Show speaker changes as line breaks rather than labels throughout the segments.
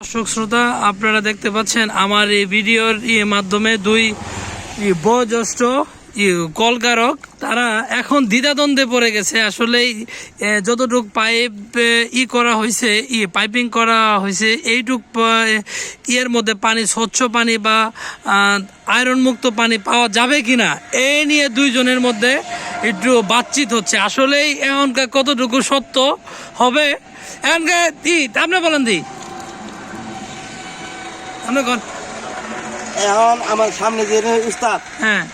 দর্শক শ্রোতা, আপনারা দেখতে পাচ্ছেন আমার এই ভিডিওর মাধ্যমে দুই বয়োজ্যেষ্ঠ কলকারক, তারা এখন দ্বিধাদ্বন্দ্বে পড়ে গেছে। আসলে যতটুক পাইপ ই করা হয়েছে ই পাইপিং করা হয়েছে এইটুক ইয়ের মধ্যে পানি, স্বচ্ছ পানি বা আয়রন মুক্ত পানি পাওয়া যাবে কিনা এই নিয়ে দুইজনের মধ্যে একটু বাতচিত হচ্ছে। আসলেই এখনকার কতটুকু সত্য হবে? এখনকার ই আপনি বলেন দি। কোন
এখন আমার সামনে যে উস্তাদ
হ্যাঁ।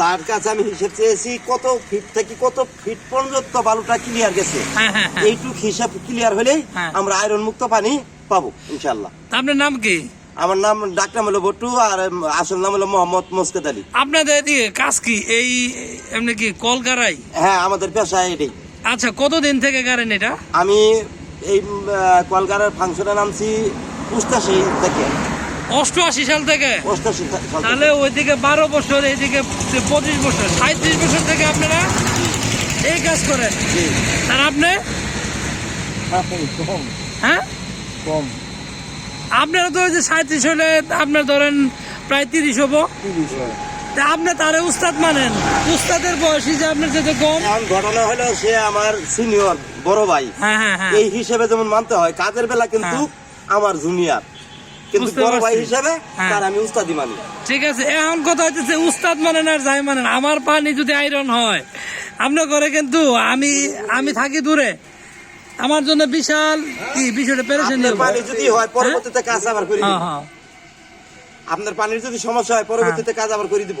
তার কাছে আমি হিসেব চেয়েছি কত ফিট থেকে কত ফিট পর্যন্ত বালুটা ক্লিয়ার গেছে।
হ্যাঁ হ্যাঁ হ্যাঁ।
এইটুক হিসাব ক্লিয়ার
হ্যাঁ।
আমরা আয়রন মুক্ত পানি পাবো ইনশাল্লাহ
আপনার নাম কি?
আমার নাম ডাক্তার হলো বটু আর আসল নাম হলো মোহাম্মদ মোস্কেদ আলী।
আপনাদের এদিকে কাজ কি? এই এমনি কি কল
হ্যাঁ আমাদের পেশা এটাই।
আচ্ছা কতদিন থেকে গাড়েন এটা?
আমি এই কলকাতার ফাংশনে নামছি উস্তাশি থেকে।
অষ্টআশি সাল থেকে। তাহলে ওইদিকে বারো বছর এইদিকে পঁচিশ বছর সাঁত্রিশ বছর থেকে আপনারা এই কাজ করেন। আর আপনি? হ্যাঁ?
কম।
আপনারা তো ওই যে সাঁত্রিশ হলে আপনার ধরেন প্রায় তিরিশ হব। তা আপনি তারে উস্তাদ মানেন। উস্তাদের বয়সী যে আপনার যেতে কম।
ঘটনা হলো সে আমার সিনিয়র বড় ভাই।
হ্যাঁ হ্যাঁ হ্যাঁ।
এই হিসেবে যেমন মানতে হয় কাজের বেলা কিন্তু আমার জুনিয়র কিন্তু বড় ভাই
পারছি। হ্যাঁ।
তার আমি উস্তাদি মানি
ঠিক আছে এখন কথা হচ্ছে উস্তাদ মানেন আর যাই মানেন। আমার পানি যদি আয়রন হয় আপনার ঘরে কিন্তু আমি আমি থাকি দূরে। আমার জন্য বিশাল কি বিষয়টা পেরেছেন
আপনার পানি যদি হয় পরবর্তীতে কাজ আবার করে
হ্যাঁ হ্যাঁ।
আপনার পানির যদি সমস্যা হয় পরবর্তীতে কাজ আবার করে দিব।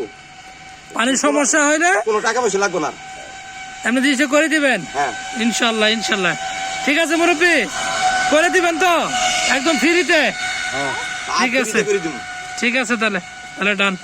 পানির সমস্যা হইলে
কোনো টাকা পয়সা লাগবে না।
আপনি জিনিসটা করে দিবেন?
হ্যাঁ।
ইনশাল্লাহ ইনশাল্লাহ। ঠিক আছে মুরব্বী করে দিবেন তো? একদম ফ্রিতে ঠিক আছে। ঠিক আছে তাহলে। তাহলে ডান।